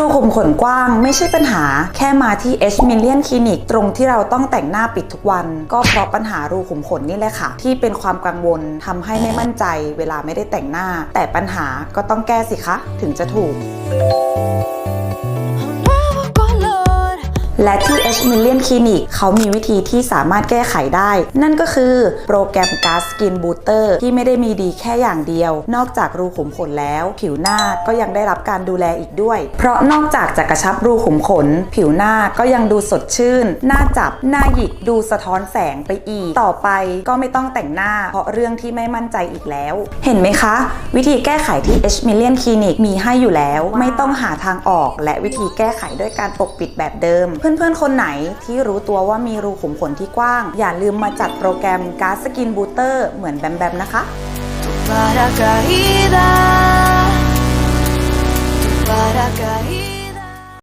รูขุมขนกว้างไม่ใช่ปัญหา แค่มาที่ H Million Clinic ตรงที่เราต้องแต่งหน้าปิดทุกวัน ก็เพราะปัญหารูขุมขนนี่แหละค่ะ ที่เป็นความกังวลทำให้ไม่มั่นใจ เวลาไม่ได้แต่งหน้า แต่ปัญหาก็ต้องแก้สิคะ ถึงจะถูก และที่ H Million Clinic เขามีวิธีที่สามารถแก้ไขได้ นั่นก็คือโปรแกรม Gas Skin Booster ที่ไม่ได้มีดีแค่อย่างเดียว นอกจากรูขุมขนแล้ว ผิวหน้าก็ยังได้รับการดูแลอีกด้วย เพราะนอกจากจะกระชับรูขุมขน ผิวหน้าก็ยังดูสดชื่น หน้าจับ หน้าหยิก ดูสะท้อนแสงไปอีก ต่อไปก็ไม่ต้องแต่งหน้า เพราะเรื่องที่ไม่มั่นใจอีกแล้ว เห็นไหมคะ วิธีแก้ไขที่ H Million Clinic มีให้อยู่แล้ว ไม่ต้องหาทางออกและวิธีแก้ไขด้วยการปกปิดแบบเดิมเพื่อนๆ คนไหนที่รู้ตัวว่ามีรูขุมขนที่กว้าง อย่าลืมมาจัดโปรแกรมการสกินบูเตอร์เหมือนแบมๆนะคะ